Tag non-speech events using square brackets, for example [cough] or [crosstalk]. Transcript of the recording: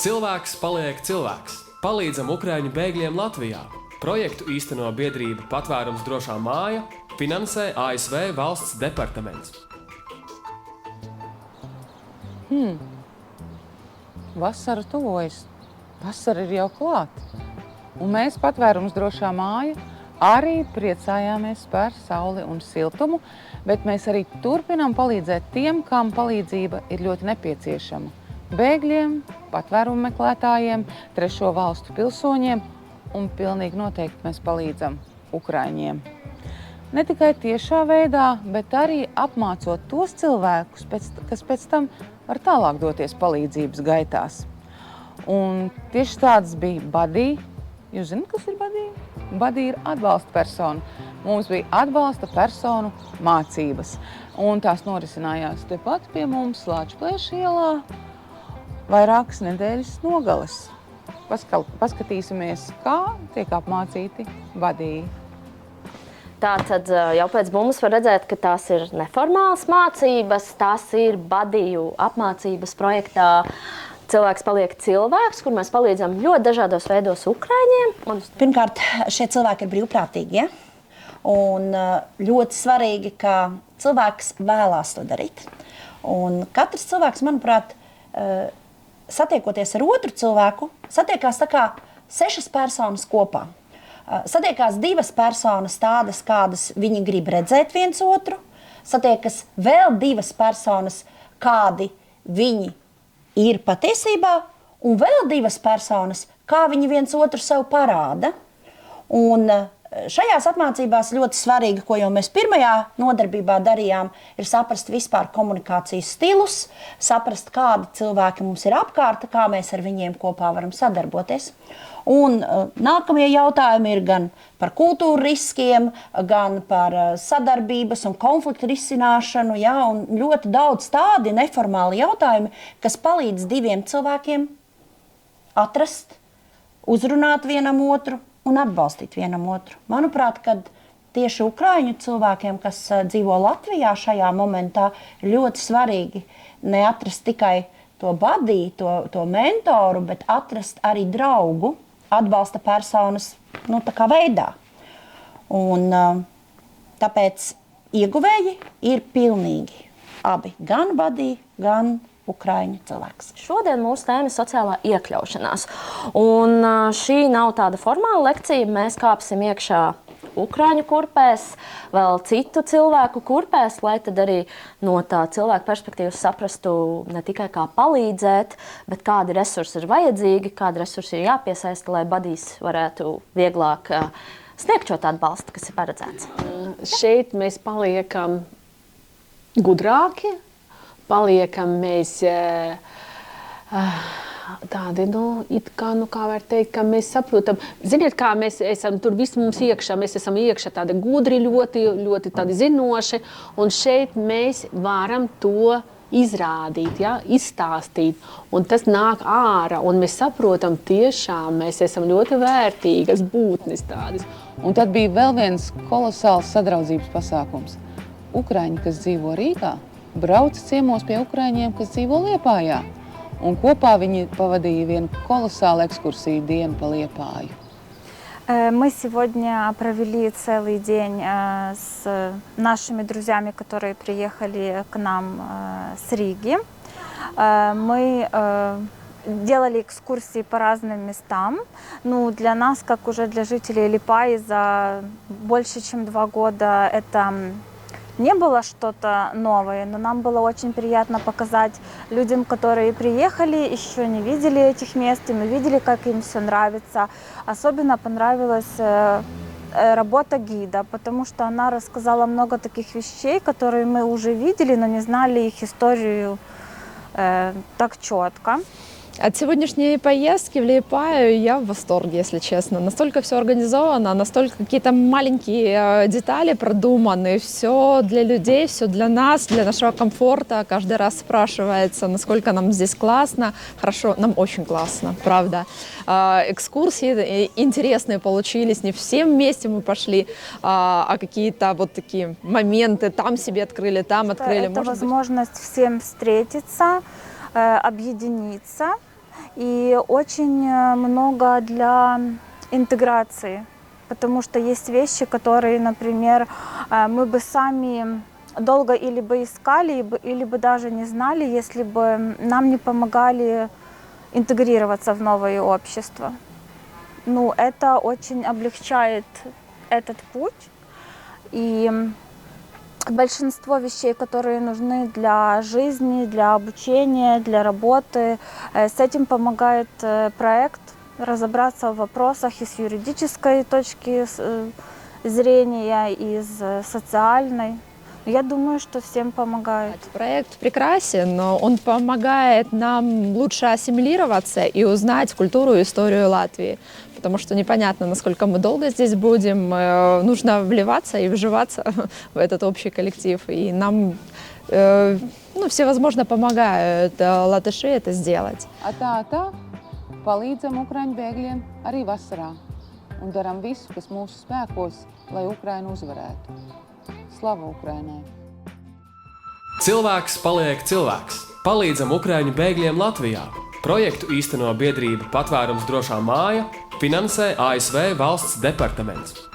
Cilvēks paliek cilvēks. Palīdzam Ukrāņu bēgļiem Latvijā. Projektu īsteno biedrība Patvērums drošā māja, finansē ASV valsts departaments. Vasara tuvojas, vasara ir jau klāta. Un mēs, patvērums drošā māja, arī priecājāmies par sauli un siltumu, bet mēs arī turpinām palīdzēt tiem, kam palīdzība ir ļoti nepieciešama. Bēgļiem, patvērumu meklētājiem, trešo valstu pilsoņiem un pilnīgi noteikti mēs palīdzam Ukraiņiem. Ne tikai tiešā veidā, bet arī apmācot tos cilvēkus, pēc, kas pēc tam var tālāk doties palīdzības gaitās. Un tieši tāds bija Badija. Jūs zināt, kas ir Badija? Badija ir atbalsta persona. Mums bija atbalsta personu mācības. Un tās norisinājās tepat pie mums, Latvijas ielā, vairākas nedēļas nogales. Paskal, paskatīsimies, kā tiek apmācīti Badija. Tātad jau pēc bumbas var redzēt, ka tās ir neformālas mācības, tās ir badiju apmācības projektā. Cilvēks paliek cilvēks, kur mēs palīdzam ļoti dažādos veidos Ukraiņiem. Un Pirmkārt, šie cilvēki ir brīvprātīgi. Ja? Un ļoti svarīgi, ka cilvēks vēlās to darīt. Un katrs cilvēks, manuprāt, satiekoties ar otru cilvēku, satiekās kā sešas personas kopā. Uh, Satiekās divas personas, tādas, kādas viņi grib redzēt viens otru, satiekas vēl divas personas, kādi viņi ir patiesībā, un vēl divas personas, kā viņi viens otru sev parāda. Un eh, šajās apmācībās ļoti svarīgi, ko jau mēs pirmajā nodarbībā darījām, ir saprast vispār komunikācijas stilus, saprast, kādi cilvēki mums ir apkārt, kā mēs ar viņiem kopā varam sadarboties. Un uh, nākamie jautājumi ir gan par kultūra riskiem, gan par uh, sadarbības un konfliktu risināšanu. Jā, un ļoti daudz tādi neformāli jautājumi, kas palīdz diviem cilvēkiem atrast, uzrunāt vienam otru un atbalstīt vienam otru. Manuprāt, kad tieši Ukrāņu cilvēkiem, kas dzīvo Latvijā šajā momentā, ir ļoti svarīgi neatrast tikai to badīju, to, to mentoru, bet atrast arī draugu, atbalsta personas nu, veidā. Un, tāpēc ieguvēji ir pilnīgi abi, gan badī, gan Ukrāņu cilvēks. Šodien mūsu tēma ir sociālā iekļaušanās. Un šī nav tāda formāla lekcija. Mēs kāpsim iekšā Ukrāņu kurpēs, vēl citu cilvēku kurpēs, lai tad arī no tā cilvēka perspektīvas saprastu ne tikai kā palīdzēt, bet kādi resursi ir vajadzīgi, kādi resursi ir jāpiesaista, lai badīs varētu vieglāk sniegt šo atbalstu, kas ir paredzēts. šeit mēs paliekam gudrāki, paliekam mēs eh, eh, tādi, nu, kā, nu, kā var teikt, ka mēs saprotam. Ziniet, kā mēs esam tur visi mums iekšā, mēs esam iekšā tādi gudri, ļoti, ļoti tādi zinoši, un šeit mēs varam to izrādīt, ja, izstāstīt, un tas nāk ārā, un mēs saprotam, tiešām mēs esam ļoti vērtīgas būtnes tādas. Un tad bija vēl viens kolosāls sadraudzības pasākums. Ukrāņi, kas dzīvo Rīgā, brauca ciemos pie ukrāņiem, kas dzīvo Liepājā. Un kopā viņi pavadīja vienu kolosālu ekskursiju dienu pa Liepāju. Э, Мы сегодня провели целый день э, с нашими друзьями, которые приехали к нам э, с Риги. Э, Мы э, делали экскурсии по разным местам. Ну, для нас, как уже для жителей Липаи, за больше чем два года это не было что-то новое, но нам было очень приятно показать людям, которые приехали, еще не видели этих мест, и мы видели, как им все нравится. Особенно понравилась э, э, работа гида, потому что она рассказала много таких вещей, которые мы уже видели, но не знали их историю э, так четко. От сегодняшней поездки в Лиепаю я в восторге, если честно. Настолько все организовано, настолько какие-то маленькие э, детали продуманы. Все для людей, все для нас, для нашего комфорта. Каждый раз спрашивается, насколько нам здесь классно. Хорошо, нам очень классно, правда. А, Экскурсии э, интересные получились. Не все вместе мы пошли, а а какие-то вот такие моменты там себе открыли, там открыли. Это Может быть, возможность всем встретиться, объединиться и очень э, много для интеграции, потому что есть вещи, которые, например, э, мы бы сами долго или бы искали, или бы даже не знали, если бы нам не помогали интегрироваться в новое общество. Ну, это очень облегчает этот путь. И большинство вещей, которые нужны для жизни, для обучения, для работы, э, с этим помогает э, проект разобраться в вопросах и с юридической точки э, зрения, и с социальной. Я думаю, что всем помогает. Проект прекрасен, но он помогает нам лучше ассимилироваться и узнать культуру и историю Латвии. Потому что непонятно, насколько мы долго здесь будем. Э, Нужно вливаться и вживаться [laughs] в этот общий коллектив. И нам э, ну, всевозможно помогают э, латыши это сделать. A Tā, tā, palīdzam Ukrāņu bēgļiem arī vasarā un darām visu, kas mūsu spēkos, lai Ukraina uzvarētu. Slava Ukrainai! Cilvēks paliek cilvēks. Palīdzam Ukrāņu bēgļiem Latvijā. Projektu īsteno biedrība Patvērums drošā māja, finansē ASV valsts departaments.